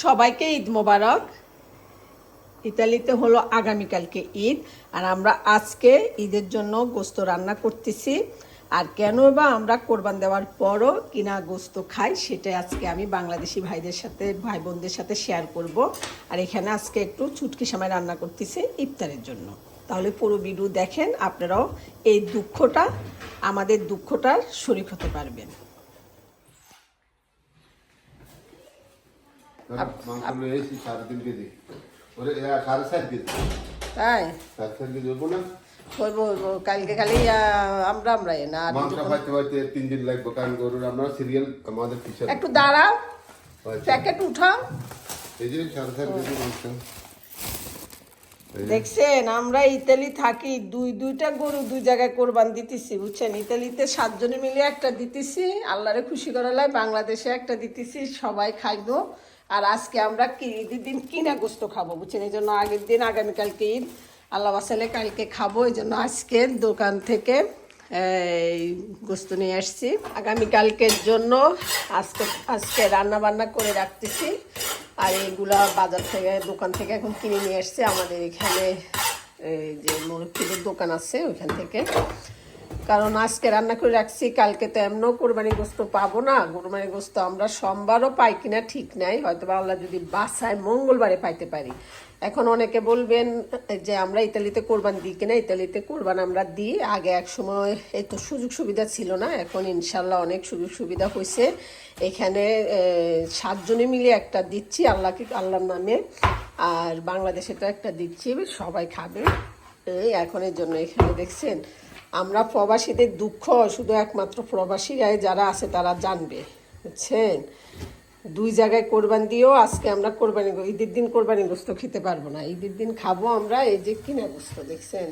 সবাইকে ঈদ মোবারক। ইতালিতে হলো আগামীকালকে ঈদ, আর আমরা আজকে ঈদের জন্য গোস্ত রান্না করতেছি। আর কেন বা আমরা কোরবান দেওয়ার পরও কিনা গোস্ত খাই সেটা আজকে আমি বাংলাদেশি ভাইদের সাথে ভাই বোনদের সাথে শেয়ার করব। আর এখানে আজকে একটু চুটকি সময় রান্না করতেছি ইফতারের জন্য। তাহলে পুরো ভিডিও দেখেন, আপনারাও এই দুঃখটা, আমাদের দুঃখটার শরিক হতে পারবেন। মাংস লয়ে সাড়ে তিন কেজি ওরে সাড়ে চার কেজি। তাই? সাড়ে চার কেজি হব না? হইব হইব কালকে খালি আমরা আমরা না আর মাংস পাইতে পাইতে তিন দিন লাগবে কারণ গরুর আমরা সিরিয়াল আমাদের পিছনে একটু দাঁড়াও প্যাকেট উঠাও। এই যে সাড়ে চার কেজি মাংস। দেখছেন আমরা ইতালি থাকি দুই দুইটা গরু দুই জায়গায় কোরবান দিতেছি বুঝছেন? ইতালিতে সাতজনে মিলে একটা দিতেছি আল্লাহরে খুশি করালাই বাংলাদেশে একটা দিতেছি সবাই খাইবো। আর আজকে আমরা কি ঈদের দিন কিনা গোস্ত খাব, বুঝছেন? এই জন্য আগের দিন, আগামীকালকে ঈদ। আল্লাহ বাসালে কালকে খাব, এই জন্য আজকে দোকান থেকে, এই, গোস্ত নিয়ে আসছি। আগামীকালকের জন্য আজকে আজকে রান্না বান্না করে রাখতেছি। আর এইগুলা বাজার থেকে, দোকান থেকে এখন কিনে নিয়ে আসছে। আমাদের এখানে, এই যে মুরব্বীদের দোকান আছে, ওইখান থেকে। কারণ আজকে রান্না করে রাখছি, কালকে তো এমনও কোরবানি গোস্ত পাবো না। কোরবানি গোস্ত আমরা সোমবারও পাই কিনা ঠিক নাই হয়তো বা আল্লাহ যদি বাসায় মঙ্গলবারে পাইতে পারি। এখন অনেকে বলবেন যে আমরা ইতালিতে কোরবান দিই কিনা, ইতালিতে কোরবান আমরা দিই। আগে এক সময় এই তো সুযোগ সুবিধা ছিল না, এখন ইনশাল্লাহ অনেক সুযোগ সুবিধা হয়েছে এখানে সাতজনে মিলে একটা দিচ্ছি, আল্লাহকে, আল্লাহর নামে। আর বাংলাদেশেটা একটা দিচ্ছি, সবাই খাবে। এই এখন এর জন্য এখানে দেখছেন আমরা প্রবাসীদের দুঃখ শুধু একমাত্র প্রবাসী প্রবাসীরাই যারা আছে তারা জানবে, বুঝছেন? দুই জায়গায় কোরবান দিয়েও আজকে আমরা কোরবানি ঈদের দিন কোরবানি গোস্ত খেতে পারব না। ঈদের দিন খাব আমরা, এই যে কিনা গোস্ত, দেখছেন?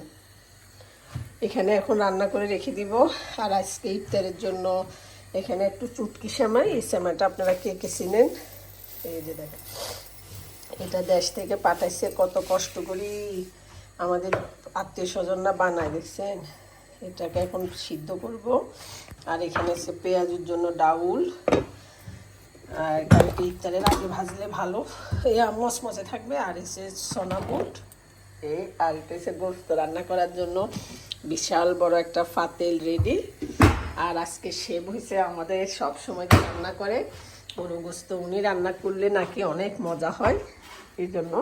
এখানে এখন রান্না করে রেখে দিব। আর আজকে ইফতারের জন্য এখানে একটু চুটকি সেমাই। এই সেমাইটা আপনারা কে কে চিনেন? এই যে দেখেন। এটা দেশ থেকে পাঠাইছে, কত কষ্ট করি আমাদের আত্মীয় স্বজনরা বানায়, দেখছেন? এটাকে এখন সিদ্ধ করব। আর এখানে আছে পেঁয়াজের জন্য ডাউল। আর কালকে ইফতারের আগে ভাজলে ভালো। এই মচমচে থাকবে। আর এসে সোনা বুট এই আর এসে গোস্ত রান্না করার জন্য বিশাল বড় একটা ফাতেল রেডি। আর আজকে শেভ হয়েছে আমাদের সব সময় রান্না করে। গরু গোস্ত উনি রান্না করলে নাকি অনেক মজা হয়। এই জন্য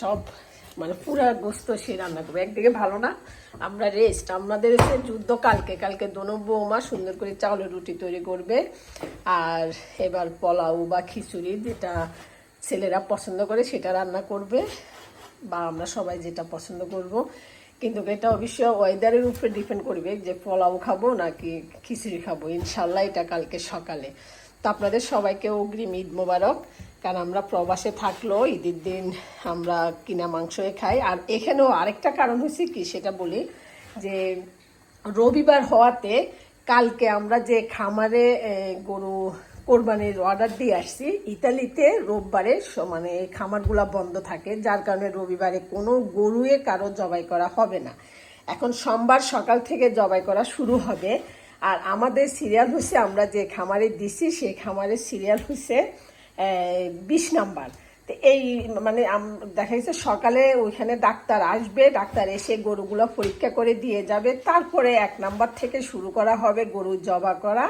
সব মানে পুরা গোস্ত সে রান্না করবে। একদিকে ভালো না, আমরা রেস্ট আমাদের এসে যুদ্ধ কালকে কালকে দোনো বৌমা সুন্দর করে চাউলের রুটি তৈরি করবে। আর এবার পোলাও বা খিচুড়ি যেটা ছেলেরা পছন্দ করে সেটা রান্না করবে, বা আমরা সবাই যেটা পছন্দ করব। কিন্তু এটা অবশ্য ওয়েদারের উপরে ডিপেন্ড করবে যে পোলাও খাব নাকি খিচুড়ি খাব। ইনশাল্লাহ এটা কালকে সকালে। তো আপনাদের সবাইকে অগ্রিম ঈদ মোবারক। কারণ আমরা প্রবাসে থাকলেও ঈদের দিন আমরা কিনা মাংসই খাই। আর এখানেও আরেকটা কারণ হয়েছে কি, সেটা বলি যে রবিবার হওয়াতে কালকে আমরা যে খামারে গরু কোরবানির অর্ডার দিয়ে আসছি, ইতালিতে রোববারে মানে খামারগুলা বন্ধ থাকে। যার কারণে রবিবারে কোনো গরুয়ে কারও জবাই করা হবে না। এখন সোমবার সকাল থেকে জবাই করা শুরু হবে। আর আমাদের সিরিয়াল হচ্ছে আমরা যে খামারে দিছি, সেই খামারের সিরিয়াল হচ্ছে বিশ নাম্বার। তো এই মানে দেখা গেছে সকালে ওইখানে ডাক্তার আসবে, ডাক্তার এসে গরুগুলো পরীক্ষা করে দিয়ে যাবে। তারপরে এক নাম্বার থেকে শুরু করা হবে গরু জবা করা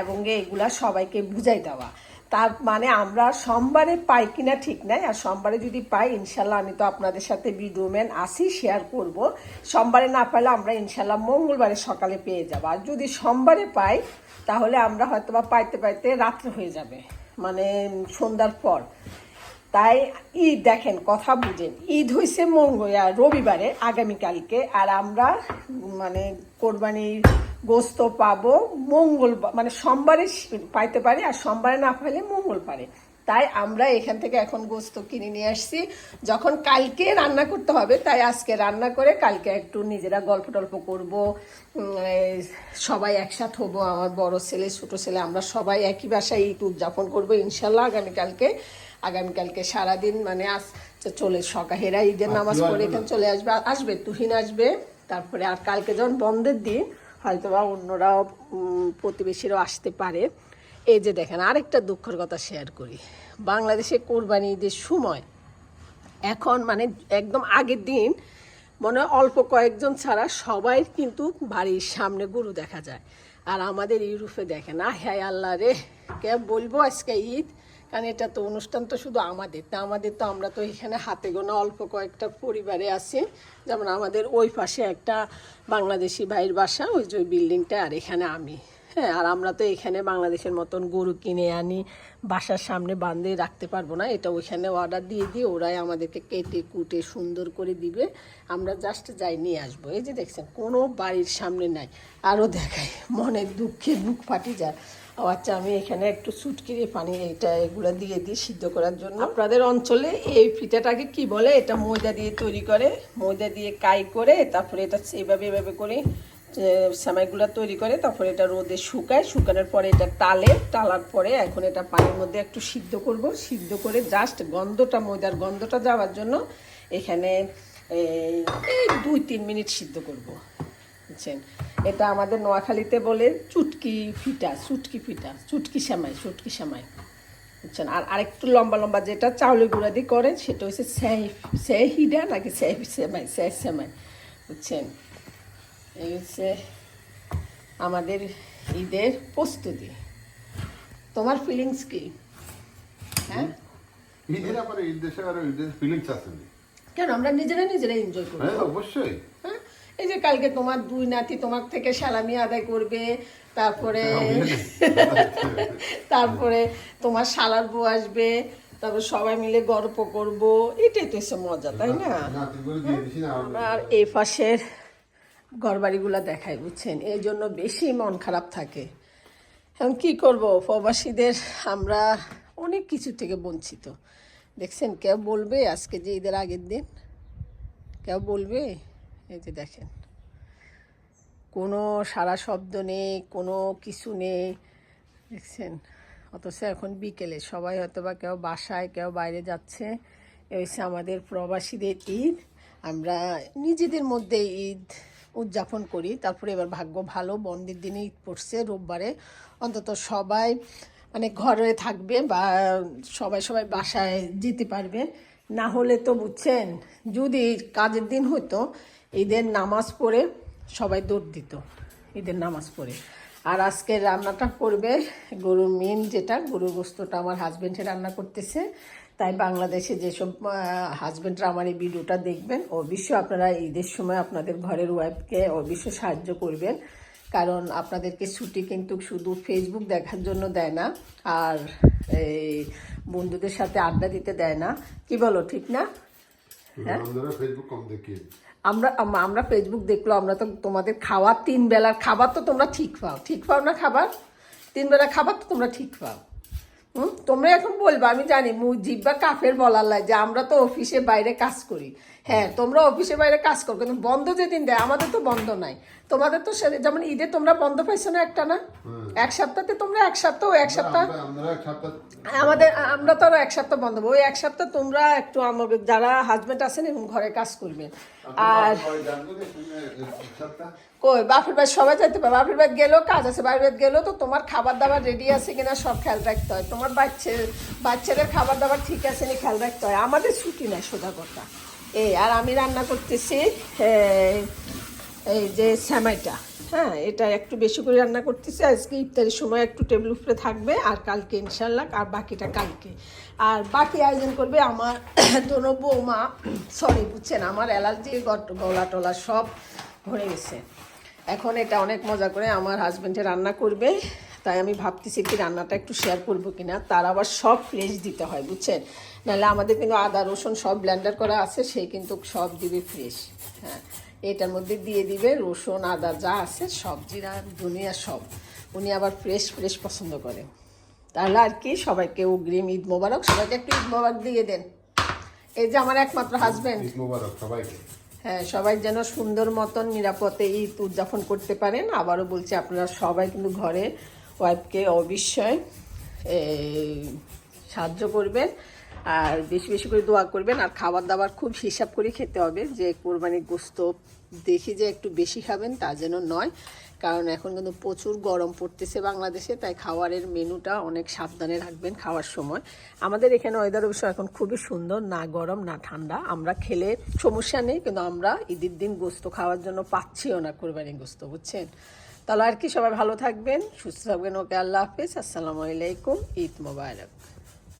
এবং এগুলা সবাইকে বুঝাই দেওয়া। তার মানে আমরা সোমবারে পাই কিনা ঠিক নাই, আর সোমবারে যদি পাই, ইনশাল্লাহ আমি তো আপনাদের সাথে ভিডিও ম্যান আসি শেয়ার করব। সোমবারে না পাইলে আমরা ইনশাল্লাহ মঙ্গলবারে সকালে পেয়ে যাব। আর যদি সোমবারে পাই, তাহলে আমরা হয়তো বা পাইতে পাইতে রাত্রে হয়ে যাবে মানে সন্ধ্যার পর। তাই ঈদ দেখেন, কথা বুঝেন, ঈদ হয়েছে মঙ্গল রবিবারে, আগামীকালকে, আর আমরা মানে কোরবানির গোস্ত পাবো মঙ্গল মানে সোমবারে পাইতে পারি আর সোমবারে না পাইলে মঙ্গল পারে। তাই আমরা এখান থেকে এখন গোস্ত কিনে নিয়ে আসছি। যখন কালকে রান্না করতে হবে তাই আজকে রান্না করে কালকে একটু নিজেরা গল্প টল্প করব সবাই একসাথে হব আমার বড় ছেলে ছোট ছেলে আমরা সবাই একই বাসায় ঈদ উদযাপন করব ইনশাল্লাহ আগামীকালকে আগামীকালকে সারাদিন মানে আজ চলে সকাহেরা ঈদের নামাজ পড়ে এখানে চলে আসবে আসবে তুহিন আসবে। তারপরে আর কালকে যখন বন্ধের দিন হয়তো বা অন্যরাও প্রতিবেশীরাও আসতে পারে। এই যে দেখেন, আরেকটা দুঃখের কথা শেয়ার করি। বাংলাদেশে কোরবানি ঈদের সময় এখন মানে একদম আগের দিন মনে অল্প কয়েকজন ছাড়া সবাই কিন্তু বাড়ির সামনে গরু দেখা যায়। আর আমাদের ইউরোপে দেখে না হ্যাঁ আল্লাহ রে, কে বলব আজকে ঈদ? কারণ এটা তো অনুষ্ঠান তো শুধু আমাদের, তা আমাদের তো আমরা তো এখানে হাতে গোনা অল্প কয়েকটা পরিবারে আছি। যেমন আমাদের ওই পাশে একটা বাংলাদেশি ভাইয়ের বাসা, ওই যে বিল্ডিংটা, আর এখানে আমি। হ্যাঁ আর আমরা তো এখানে বাংলাদেশের মতন গরু কিনে আনি, বাসার সামনে বাঁধে রাখতে পারব না, এটা ওইখানে অর্ডার দিয়ে দিই ওরাই আমাদেরকে কেটে কুটে সুন্দর করে দিবে। আমরা জাস্ট যাই, নিয়ে আসব। এই যে দেখছেন, কোনো বাড়ির সামনে নাই। আরও দেখাই, মনের দুঃখে বুক ফাটি যায়। ও আচ্ছা আমি এখানে একটু সুটকিরি পানি এটা এগুলো দিয়ে দিই সিদ্ধ করার জন্য। আপনাদের অঞ্চলে এই পিঠাটাকে কি বলে? এটা ময়দা দিয়ে তৈরি করে, ময়দা দিয়ে কাই করে, তারপরে এটা এইভাবে এভাবে করে সামাইগুলো তৈরি করে, তারপরে এটা রোদে শুকায়, শুকানোর পরে এটা টালে টালার পরে এখন এটা পানির মধ্যে একটু সিদ্ধ করব। সিদ্ধ করে জাস্ট গন্ধটা, ময়দার গন্ধটা যাওয়ার জন্য এখানে এই দুই তিন মিনিট সিদ্ধ করব। বুঝছেন এটা আমাদের নোয়াখালীতে বলে চুটকি ফিটা চুটকি ফিটা চুটকি সেমাই চুটকি সেমাই। বুঝছেন? আর আরেকটু লম্বা লম্বা যেটা চাউলের গুঁড়া দিয়ে করেন সেটা হচ্ছে স্যাহি সেহিডা নাকি সেহ সেমাই সেহ সেমাই। বুঝছেন? এই হচ্ছে আমাদের ঈদের প্রস্তুতি। তোমার ফিলিংস কি? হ্যাঁ? ঈদের আবার ঈদ দেশে আর ঈদের ফিলিংস কেন? আমরা নিজেরা নিজেরা এনজয় করি। হ্যাঁ অবশ্যই। এই যে কালকে তোমার দুই নাতি তোমার থেকে সালামি আদায় করবে তারপরে তারপরে তোমার শালার বউ আসবে তারপর সবাই মিলে গল্প করব এটাই তো এসে মজা তাই না? আর এই পাশের ঘরবাড়িগুলো দেখায় বুঝছেন? এই জন্য বেশি মন খারাপ থাকে। এখন কি করব প্রবাসীদের আমরা অনেক কিছু থেকে বঞ্চিত। দেখছেন কেউ বলবে আজকে যে ঈদের আগের দিন? কেউ বলবে? এই যে দেখেন। কোনো সারা শব্দ নেই, কোনো কিছু নেই, দেখছেন? অথচ এখন বিকেলে, সবাই হয়তো বা কেউ বাসায়, কেউ বাইরে যাচ্ছে। এ হচ্ছে আমাদের প্রবাসীদের ঈদ। আমরা নিজেদের মধ্যে ঈদ উদযাপন করি। তারপরে এবার ভাগ্য ভালো, বন্ধের দিনে ঈদ পড়ছে, রোববারে। অন্তত সবাই মানে ঘরে থাকবে বা সবাই সবাই বাসায় যেতে পারবে। না হলে তো বুঝছেন, যদি কাজের দিন হতো ঈদের নামাজ পড়ে সবাই দৌড় দিত, ঈদের নামাজ পড়ে। আর আজকে রান্নাটা করবে গরুর মেন যেটা, গরুর গোস্তটা আমার হাজব্যান্ডে রান্না করতেছে। তাই বাংলাদেশে যেসব হাজব্যান্ডরা আমার এই ভিডিওটা দেখবেন, অবশ্যই আপনারা ঈদের সময় আপনাদের ঘরের ওয়াইফকে অবশ্যই সাহায্য করবেন। কারণ আপনাদেরকে ছুটি কিন্তু শুধু ফেসবুক দেখার জন্য দেয় না, আর এই বন্ধুদের সাথে আড্ডা দিতে দেয় না। কি বলো, ঠিক না? আমরা ফেসবুক কম দেখি। আমরা আমরা ফেসবুক দেখল আমরা তো তোমাদের খাওয়ার তিন বেলার খাবার তো তোমরা ঠিক পাও। ঠিক পাও না খাবার? তিন বেলা খাবার তো তোমরা ঠিক পাও। হুম? তোমরা এখন বলবা আমি জানি মুজিব বা কাফের বলার লাগে যে আমরা তো অফিসে বাইরে কাজ করি। হ্যাঁ তোমরা অফিসের বাইরে কাজ করো কিন্তু বন্ধ যেদিন দেয় আমাদের তো বন্ধ নাই। তোমাদের তো যেমন ঈদে তোমরা বন্ধ পাইছো না একটা না? এক সপ্তাহতে তোমরা এক সপ্তাহ এক সপ্তাহ? আমরা আমরা আমাদের আমরা তো আরও এক সপ্তাহ বন্ধ। ওই এক সপ্তাহ তোমরা একটু আমাদের যারা হাজবেন্ড আছেন এবং ঘরে কাজ করবে আর কই বাপের বাড়ি সবাই যাইতে পারে বাপের বাড়ি গেলেও কাজ আছে বাড়ির বাড়ি গেলেও তো তোমার খাবার দাবার রেডি আছে কিনা সব খেয়াল রাখতে হয়। তোমার বাচ্চা বাচ্চাদের খাবার দাবার ঠিক আছে নি খেয়াল রাখতে হয়। আমাদের ছুটি নাই সোজা কথা। এই আর আমি রান্না করতেছি এই, যে স্যামাইটা। হ্যাঁ এটা একটু বেশি করে রান্না করতেছি। আজকে ইফতারের সময় একটু টেবিল উপরে থাকবে আর কালকে ইনশাল্লাহ আর বাকিটা কালকে। আর বাকি আয়োজন করবে আমার দোনো বৌমা। সরি বুঝছেন আমার অ্যালার্জি গলা টলা সব ভরে গেছে। এখন এটা অনেক মজা করে আমার হাজব্যান্ডে রান্না করবে। তাই আমি ভাবতেছি কি রান্নাটা একটু শেয়ার করব কিনা। তার আবার সব ফ্রেশ দিতে হয় বুঝছেন? নাহলে আমাদের কিন্তু আদা রসুন সব ব্লেন্ডার করা আছে সে কিন্তু সব দিবে ফ্রেশ হ্যাঁ? এটার মধ্যে দিয়ে দিবে রসুন আদা যা আছে সব জিরা ধনিয়া সব। উনি আবার ফ্রেশ ফ্রেশ পছন্দ করে। তাহলে আর কি সবাইকে অগ্রিম ঈদ মোবারক। সবাইকে একটু ঈদ মোবারক দিয়ে দেন। এই যে আমার একমাত্র হাজব্যান্ড ঈদ মোবারক সবাইকে। হ্যাঁ সবাই যেন সুন্দর মতন নিরাপদে ঈদ উদযাপন করতে পারেন। আবারও বলছি আপনারা সবাই কিন্তু ঘরে ওয়াইফকে অবশ্যই সাহায্য করবেন আর বেশি বেশি করে দোয়া করবেন। আর খাবার দাবার খুব হিসাব করে খেতে হবে যে কোরবানির গোস্ত দেখি যে একটু বেশি খাবেন তা যেন নয়। কারণ এখন কিন্তু প্রচুর গরম পড়তেছে বাংলাদেশে, তাই খাওয়ারের মেনুটা অনেক সাবধানে রাখবেন খাওয়ার সময়। আমাদের এখানে ওয়েদার অবশ্য এখন খুবই সুন্দর, না গরম, না ঠান্ডা। আমরা খেলে সমস্যা নেই, কিন্তু আমরা ঈদের দিন গোস্ত খাওয়ার জন্য পাচ্ছিও না কোরবানি গোস্ত, বুঝছেন? তাহলে আর কি সবাই ভালো থাকবেন, সুস্থ থাকবেন। ওকে আল্লাহ হাফিজ। আসসালামু আলাইকুম। ঈদ মোবারক।